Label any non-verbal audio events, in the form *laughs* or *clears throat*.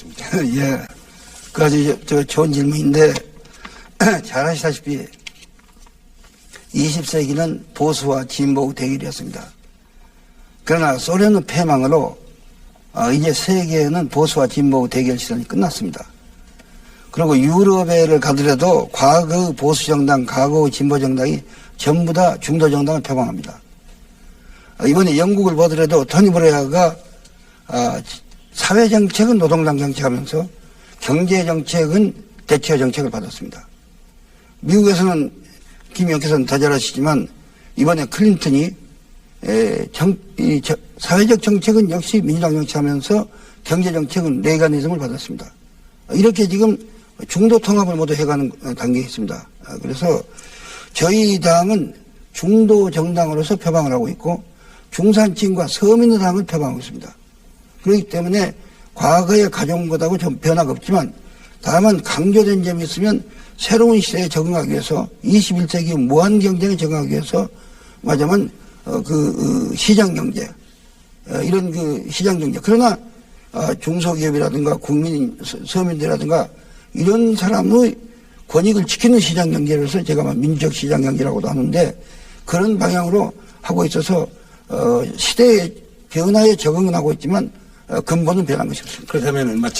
*laughs* 예. 그 아주 저, 저 좋은 질문인데, *clears throat* 잘 아시다시피 20세기는 보수와 진보 대결이었습니다. 그러나 소련의 패망으로 어, 이제 세계는 보수와 진보 대결 시간이 끝났습니다. 그리고 유럽에를 가더라도 과거 보수 정당, 과거 진보 정당이 전부 다 중도 정당을 표방합니다. 어, 이번에 영국을 보더라도 토니 브레아가 아, 사회 정책은 노동당 정책하면서 경제 정책은 대체 정책을 받았습니다. 미국에서는 김 영께서는 더잘 아시지만 이번에 클린턴이 에, 정, 이 저- 사회적 정책은 역시 민주당 정치하면서 경제 정책은 레이가니즘을 받았습니다. 이렇게 지금 중도 통합을 모두 해가는 단계에 있습니다. 아, 그래서 저희 당은 중도 정당으로서 표방을 하고 있고 중산층과 서민의당을 표방하고 있습니다. 그렇기 때문에 과거에 가져온 것하고 좀 변화가 없지만 다만 강조된 점이 있으면 새로운 시대에 적응하기 위해서 21세기 무한 경쟁에 적응하기 위해서 말하자면 어, 그 어, 시장 경제 어, 이런 그 시장 경제. 그러나 어, 중소기업이라든가 국민 서- 서민들이라든가 이런 사람의 권익을 지키는 시장 경제로서 제가 막 민주적 시장 경제라고도 하는데 그런 방향으로 하고 있어서 어, 시대의 변화에 적응은 하고 있지만 어, 근본은 변한 것이 없습니다. 그렇다면 마치